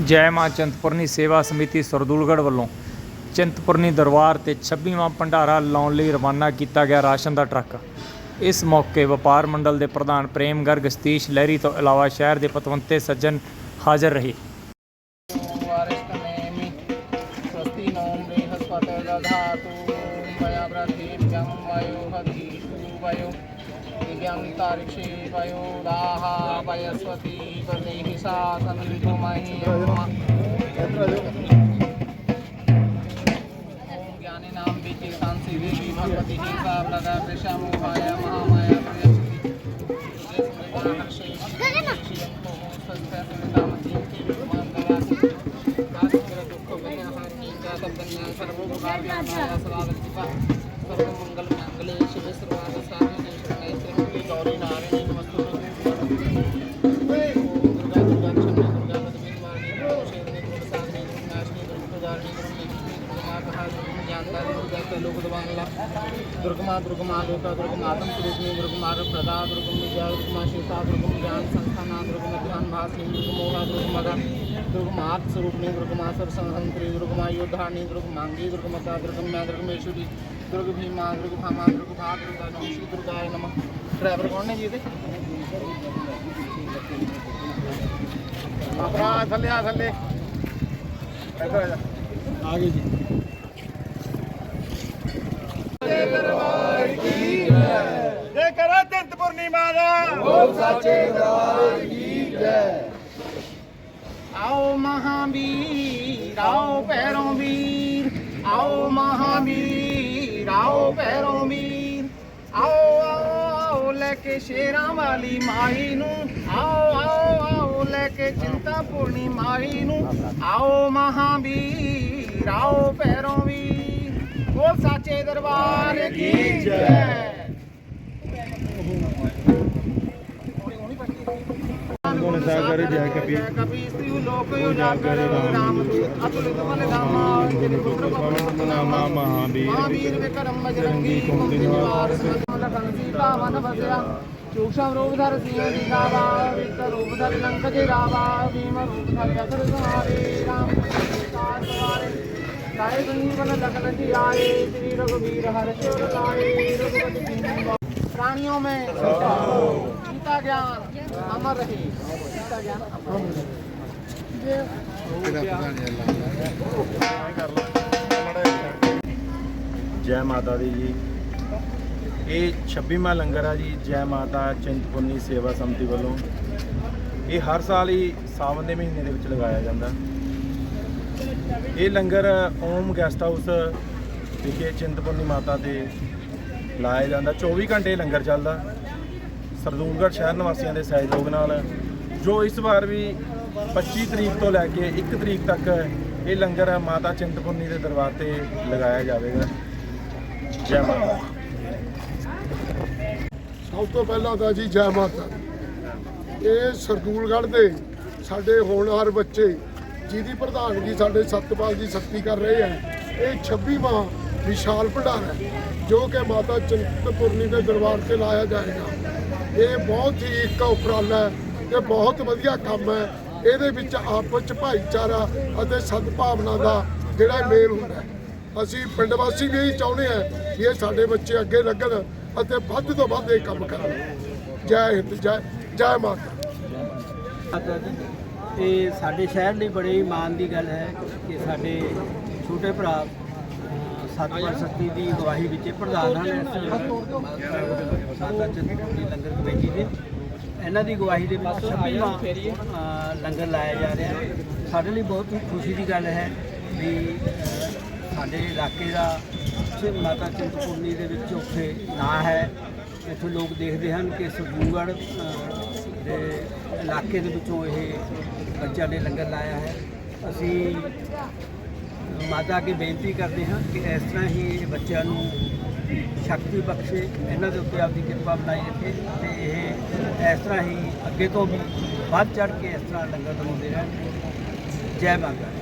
ਜੈ ਮਾਂ ਚੰਤਪੁਰਨੀ ਸੇਵਾ ਸਮਿਤੀ ਸਰਦੂਲਗੜ੍ਹ ਵੱਲੋਂ ਚੰਤਪੁਰਨੀ ਦਰਬਾਰ ਤੇ 26ਵਾਂ ਭੰਡਾਰਾ ਲਾਉਣ ਲਈ ਰਵਾਨਾ ਕੀਤਾ ਗਿਆ ਰਾਸ਼ਨ ਦਾ ਟਰੱਕ ਇਸ ਮੌਕੇ ਵਪਾਰ ਮੰਡਲ ਦੇ ਪ੍ਰਧਾਨ ਪ੍ਰੇਮ ਗਰਗ ਸਤੀਸ਼ ਲਹਿਰੀ ਤੋਂ ਇਲਾਵਾ ਸ਼ਹਿਰ ਦੇ ਪਤਵੰਤੇ ਸੱਜਣ ਹਾਜ਼ਰ ਰਹੇ वयो दिव्यन्तारिक्षे वयोदाः वयस्वती वदेहि सा सन्निधो मह्यम् ॐ ज्ञानिनां विचितांसि देवी भगवती सा वरदा वृषामोहाय महामाया प्रयच्छति दुर्गमाकहारिणी ज्ञानदारी दुर्गा त्रैलोकदवांगला दुर्गमा दुर्गमा लोका दुर्गमातम स्वरूपिणी दुर्गमार प्रदा दुर्गम विद्या दुर्गमा सीता दुर्गम ज्ञान संस्थाना दुर्गम ध्यान भासिनी दुर्गमोहा दुर्गमदा दुर्गमार्थ स्वरूपिणी दुर्गमा सरसंहंत्री दुर्गमा योद्धानी दुर्गमांगी दुर्गमता दुर्गम्या दुर्गमेश्वरी दुर्ग भीमा दुर्ग भामा दुर्ग भाग दुर्गा नमसी दुर्गाय नमः ड्राइवर कौन है जी ਇਹਦੇ ਆਪਣਾ ਥੱਲੇ ਆ ਥੱਲੇ ਇੱਧਰ ਆ ਜਾ ਆਗੇ ਜੀ ਜੇ ਧਰਤੀ ਮਾਤਾ। ਬੋਲ ਸਾਚੇ ਦਰਬਾਰ ਕੀ ਜੈ? ਆਓ ਮਹਾਵੀਰ ਆਓ ਪੈਰੋਂ ਵੀਰ। ਆਓ ਮਹਾਵੀਰ ਆਓ ਪੈਰੋਂ ਵੀਰ। ਆਓ ਆਓ ਲੈ ਕੇ ਸ਼ੇਰਾਂ ਵਾਲੀ ਮਾਈ ਨੂੰ। ਆਓ ਆਓ ਆਓ ਲੈ ਕੇ ਚਿੰਤਾ ਪੂਰਨੀ ਮਾਈ ਨੂੰ। ਆਓ ਮਹਾਵੀਰ ਆਓ ਪੈਰੋਂ ਵੀਰ। ਬੋਲ ਸਾਚੇ ਦਰਬਾਰ ਕੀ ਜੈ? सदा करे जय कपी कपी स्त्री लोक यो जागर राम अतुल कमल धामा पवन नामा महावीर महावीर विक्रम बजरंगी कुंती निवार सदा सीता मन बसया चूक्षा रूप धर सिंह दिखावा विक रूप धर लंक जे रावा भीम रूप धर अगर सहारे राम कार सवारे लाए संजीवन लगन जी आए श्री रघुवीर हर चोर लाए रघुपति प्राणियों में ਜੈ ਮਾਤਾ ਦੀ ਜੀ। ਇਹ 26ਵਾਂ ਲੰਗਰ ਆ ਜੀ, ਜੈ ਮਾਤਾ ਚਿੰਤਪੁਰਨੀ ਸੇਵਾ ਸੰਮਤੀ ਵੱਲੋਂ। ਇਹ ਹਰ ਸਾਲ ਹੀ ਸਾਵਨ ਦੇ ਮਹੀਨੇ ਦੇ ਵਿੱਚ ਲਗਾਇਆ ਜਾਂਦਾ। ਇਹ ਲੰਗਰ ਓਮ ਗੈਸਟ ਹਾਊਸ ਵਿਖੇ ਚਿੰਤਪੁਰਨੀ ਮਾਤਾ ਤੇ ਲਾਇਆ ਜਾਂਦਾ। 24 ਘੰਟੇ ਲੰਗਰ ਚੱਲਦਾ। ਸਰਦੂਲਗੜ੍ਹ ਸ਼ਹਿਰ ਨਿਵਾਸੀਆਂ ਦੇ ਸਹਿਯੋਗ ਨਾਲ ਜੋ ਇਸ ਵਾਰ ਵੀ 25 ਤਰੀਕ ਤੋਂ ਲੈ ਕੇ 1 ਤਰੀਕ ਤੱਕ ਇਹ ਲੰਗਰ ਮਾਤਾ ਚਿੰਤਪੁਰਨੀ ਦੇ ਦਰਬਾਰ ਤੇ ਲਗਾਇਆ ਜਾਵੇਗਾ। ਜੈ ਮਾਤਾ ਸਭ ਤੋਂ ਪਹਿਲਾਂ ਤਾਂ ਜੀ ਜੈ ਮਾਤਾ ਇਹ ਸਰਦੂਲਗੜ੍ਹ ਦੇ ਸਾਡੇ ਹੋਣਹਾਰ ਬੱਚੇ ਜਿਹਦੀ ਪ੍ਰਧਾਨਗੀ ਸਾਡੇ ਸਤਪਾਲ ਜੀ ਸਖਤੀ ਕਰ ਰਹੇ ਹੈ ਇਹ 26ਵਾਂ ਵਿਸ਼ਾਲ ਭੰਡਾਰਾ ਹੈ, ਜੋ ਕਿ ਮਾਤਾ ਚਿੰਤਪੁਰਨੀ ਦੇ ਦਰਬਾਰ ਤੇ ਲਾਇਆ ਜਾਏਗਾ। ਇਹ ਬਹੁਤ ਹੀ ਇੱਕ ਉਪਰਾਲਾ ਹੈ ਤੇ ਬਹੁਤ ਵਧੀਆ ਕੰਮ ਹੈ। ਇਹਦੇ ਵਿੱਚ ਆਪਸ ਚ ਭਾਈਚਾਰਾ ਅਤੇ ਸਦਭਾਵਨਾ ਦਾ ਜਿਹੜਾ ਮੇਲ ਹੁੰਦਾ ਹੈ। ਅਸੀਂ ਪਿੰਡ ਵਾਸੀ ਵੀ ਇਹੀ ਚਾਹੁੰਦੇ ਹਾਂ ਕਿ ਇਹ ਸਾਡੇ ਬੱਚੇ ਅੱਗੇ ਲੱਗਣ ਅਤੇ ਵੱਧ ਤੋਂ ਵੱਧ ਇਹ ਕੰਮ ਕਰਨ। ਜੈ ਹਿੰਦ, ਜੈ ਜੈ ਮਾਤਾ ਮਾਤਾ ਇਹ ਸਾਡੇ ਸ਼ਹਿਰ ਲਈ ਬੜੇ ਮਾਣ ਦੀ ਗੱਲ ਹੈ ਕਿ ਸਾਡੇ ਛੋਟੇ ਭਰਾ ਅਹ, ਸਤਪਾਲ ਸਤੀ ਦੀ ਗਵਾਹੀ ਵਿੱਚ ਪ੍ਰਧਾਨ ਹਨ ਇਸ ਸਾਦਾ ਲੰਗਰ ਕਮੇਟੀ ਦੇ। ਇਹਨਾਂ ਦੀ ਗਵਾਹੀ ਦੇ ਵਿੱਚ 26ਵਾਂ ਲੰਗਰ ਲਾਇਆ ਜਾ ਰਿਹਾ ਹੈ। ਸਾਡੇ ਲਈ ਬਹੁਤ ਹੀ ਖੁਸ਼ੀ ਦੀ ਗੱਲ ਹੈ ਵੀ ਸਾਡੇ ਇਲਾਕੇ ਦਾ ਉੱਥੇ ਮਾਤਾ ਚਿੰਤਪੁਰਨੀ ਦੇ ਵਿੱਚ ਉੱਥੇ ਨਾਂ ਹੈ। ਇੱਥੇ ਲੋਕ ਦੇਖਦੇ ਹਨ ਕਿ ਸਰਦੂਗੜ੍ਹ ਦੇ ਇਲਾਕੇ ਦੇ ਵਿੱਚੋਂ ਇਹ ਬੱਚਿਆਂ ਨੇ ਲੰਗਰ ਲਾਇਆ ਹੈ। ਅਸੀਂ ਮਾਤਾ ਅੱਗੇ ਬੇਨਤੀ ਕਰਦੇ ਹਾਂ ਕਿ ਇਸ ਤਰ੍ਹਾਂ ਹੀ ਇਹ ਬੱਚਿਆਂ ਨੂੰ ਸ਼ਕਤੀ ਬਖਸ਼ੇ, ਇਹਨਾਂ ਦੇ ਉੱਤੇ ਆਪਦੀ ਕਿਰਪਾ ਬਣਾਈ ਰੱਖੇ ਤੇ ਇਹ ਇਸ ਤਰ੍ਹਾਂ ਹੀ ਅੱਗੇ ਤੋਂ ਵੀ ਵੱਧ ਚੜ ਕੇ ਇਸ ਤਰ੍ਹਾਂ ਲੰਗਰ ਲਗਾਉਂਦੇ ਰਹਿਣ। ਜੈ ਮਾਤਾ